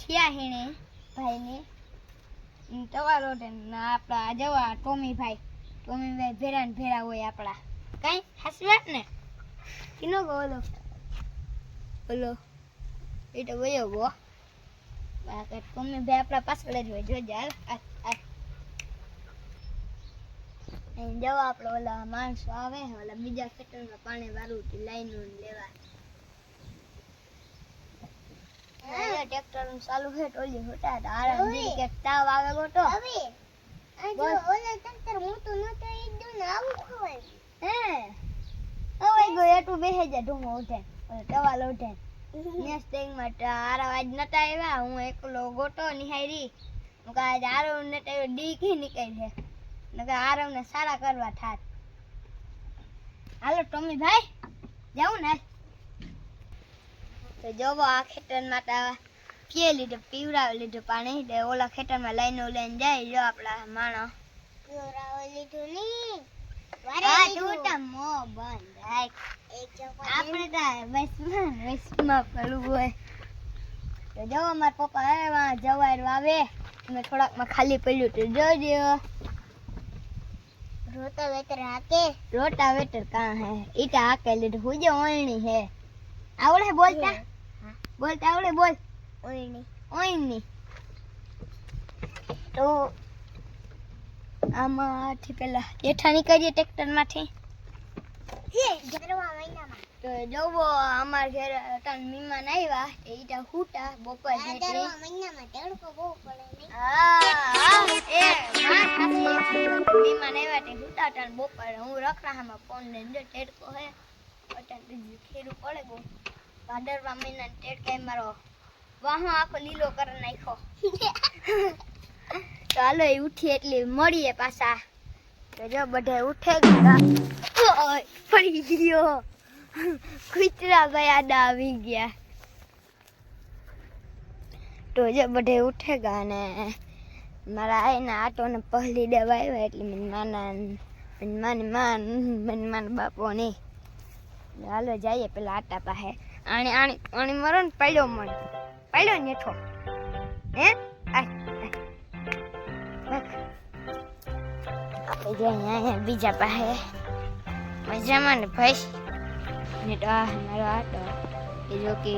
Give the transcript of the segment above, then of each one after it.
થયા હેણે ભાઈને તમારો આપણા જવા ટોમી ભાઈ ટોમી ભાઈ ભેરા ને ભેરા હોય આપણા કઈ વાત ને કિનો ગો ઓલો ઓલો એ તો ગયો. બાકી ટોમી ભાઈ આપણા પાછળ જ હોય. જોજે હાલ અહીં જવા આપણે ઓલા માણસો આવે ઓલા બીજા ખેતરમાં પાણી વાળું લાઈનો લેવા. ટ્રેક્ટર ચાલુ છે ટોલી હોટા દીદી કે તાવ આવે ગોટો ઓલે તંતર મોટું નતો એકદમ ને આવું ખવાય. હે. હવે ગયો એટલું બેહે જાય ઢૂંગો ઉઠે. ઓલો ટવાલ ઉઠે. ટાઈમ માટે આરા આજ નતા આવ્યા. હું એકલો ગોટો નિહારી હું કહા આરવ નતા આવ્યો ડી નીકળી છે. નકર આરવ ને સારા કરવા થાત. હાલો ટોમી ભાઈ જાઉં ને. તો જોવો આ ખેતર માટે પીએ લીધું પીવડાવી લીધું પાણી. એટલે ઓલા ખેતરમાં લઈને લઈને જાય. જો આપણા માણો. પીવડાવી લીધું ની ટૂટા મો બંધ. રાખ આપણે વૈષ્ણવ વૈષ્ણવ પેલું હોય. તો જો અમારા પપ્પા આવ્યા જવાય આવે. મેં થોડાકમાં ખાલી પડ્યું તો જોજો. રોતા વેતર હાકે. રોટા વેટર કાં હે? ઈટા હાકે લીધું. હું જે ઓળણી હે. આવડે બોલતા બોલતા આવડે બોલ. ઓળણી ઓળણી તો આમાંથી પેલા જેઠાણી કરીએ ટ્રેક્ટરમાંથી. હે ગરવા મહિનામાં તો જોવો અમાર ઘેર ત્રણ મીમાન આવ્યા એ ઈટા હૂટા બપોર જેટલી. મહિનામાં તડકો બહુ પડે હા એ માં આવ્યા તે હૂટા ત્રણ બપોર. હું રખડામાં ફોન ને જો ટેડકો હે. અટન બીજું ખેરું પડે બહુ. ભાદરવા મહિના ટેડકા એ મારો વાહો આખો લીલો કરી નાખ્યો. તો હાલો એ ઉઠી એટલે મળીએ પાછા. તો જો બધે ઉઠે ગયા. ફરી પડી ગયો. કૂતરા ભાઈ આવી ગયા. તો જે બધે ઉઠે ગયા ને, મારા આઈના આટો ને પહેલી દવા આવ્યા એટલે મને માના મને માની માન મને બાપો નહીં હાલો જઈએ પેલા આટા પાસે. આણે આણે આણે મરો ને, પડ્યો મને. પડ્યો ને હેઠો. હે. આપણે જઈએ બીજા પાસે. મજામાં ને ભાઈ? ને આ મારો આટો એ જો કે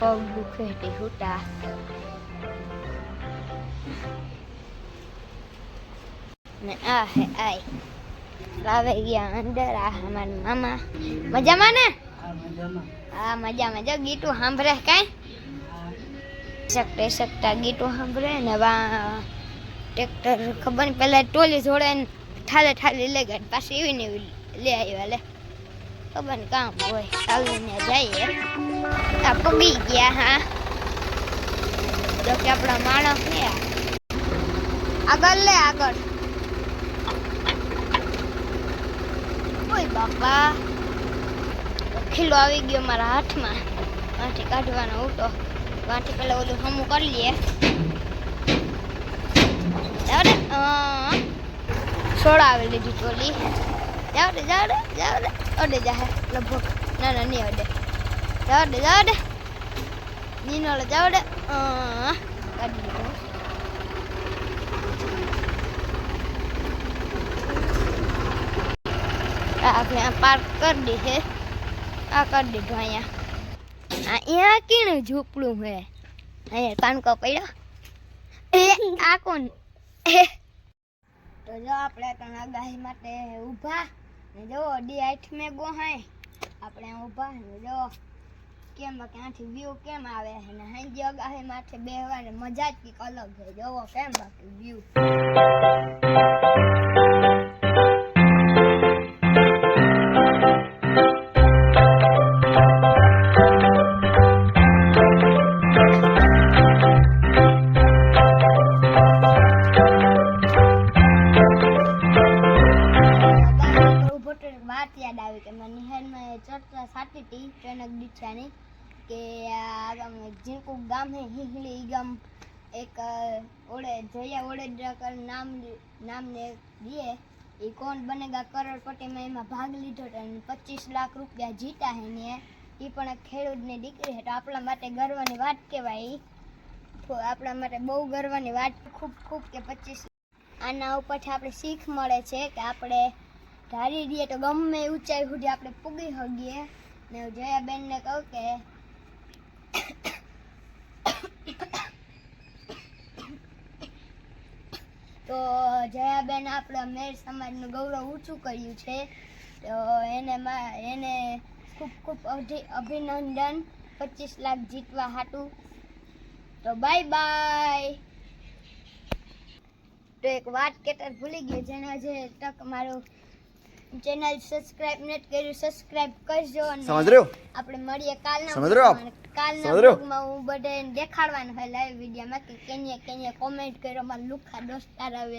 પગ દુખે તે હુટા ને આ હે આય. લાવે ગયા અંદર આ અમારા મામા. મજામાં ને? હા મજામાં. જો ગીતું સાંભળે કાંઈ? શકતે શકતા ગીતું સાંભળે ને વા ટ્રેક્ટર ખબર ને પેલા ટોલી જોડે ને ઠાલે ઠાલે લઈ ગયા પાછી એવી ને એવી લે આવ્યા લે. ખબર નહીં કામ હોય ચાલીને જઈએ આ પગી ગયા હા જો કે આપણા માણસ ને આ. આગળ લે આગળ ઓય બાપા ખીલો આવી ગયો મારા હાથમાં વાંથી કાઢવાનો ઉઠો વાંથી પેલા ઓલું હમું કરી લઈએ જાવ રે છોડાવી લીધી ટોલી જાવ રે જાવ રે જાવ રે અડે જાહે, લગભગ. ના ના, નહીં અડે. જાવ દે જાવ દે નીનો જાવ દે કાઢી આ આપણે આ પાર્ક કરી દીધે આ કરી દીધું અહીંયા. આ અહીંયા કીણું ઝૂંપડું હે અહીંયા કાનકો પડ્યો. એ, આ કોણ? તો જો, આપણે ત્રણ આગાહી માટે ઊભા. જો ડી આઠ મેં ગો હે આપણે ઊભા ને જો, કેમ ક્યાંથી વ્યૂ કેમ આવે ને હાંજી આગાહી માથે બેહવાની મજા જ કંઈક અલગ છે જોવો, કેમ બાકી વ્યૂ વાત યાદ આવી કે મેં નિહાળમાં ચર્ચા સાચી હતી ટ્રેનક દીક્ષાની કે આ ગામ જીનકુ ગામ હે હિંગલી ગામ એક ઓળે જયા જયા ઓડેદરાકર નામ નામને દીએ એ કોણ બનેગા કરોડપતિ માં એમાં ભાગ લીધો હતો અને પચીસ લાખ રૂપિયા જીતા હે ને એ પણ ખેડૂતની દીકરી છે તો આપણા માટે ગર્વની વાત કહેવાય. આપણા માટે બહુ ગર્વની વાત, ખૂબ ખૂબ કે પચીસ આના ઉપરથી આપણે શીખ મળે છે કે આપણે ધારી દઈએ તો ગમે ઊંચાઈ સુધી આપણે પૂગી શકીએ ને હું જયાબેનને કહું કે તો જયાબેન આપણા મેર સમાજનું ગૌરવ ઊંચું કર્યું છે. તો એને એને ખૂબ ખૂબ અભિ- અભિનંદન. પચીસ લાખ જીતવા હાટું. તો બાય બાય. તો એક વાત કેટર ભૂલી ગયો, જેને જે તક મારું ચેનલ સબસ્ક્રાઇબ નથી કર્યું સબસ્ક્રાઇબ કરજો અને સમજ રહ્યો? આપણે મળીએ કાલના સમજ રહ્યો? કાલના વ્લોગમાં હું બધે દેખાડવાનું હોય લાઈવ વિડીયોમાં કે કેને કેને કોમેન્ટ કર્યો મારા લુખા દોસ્તાર આવે.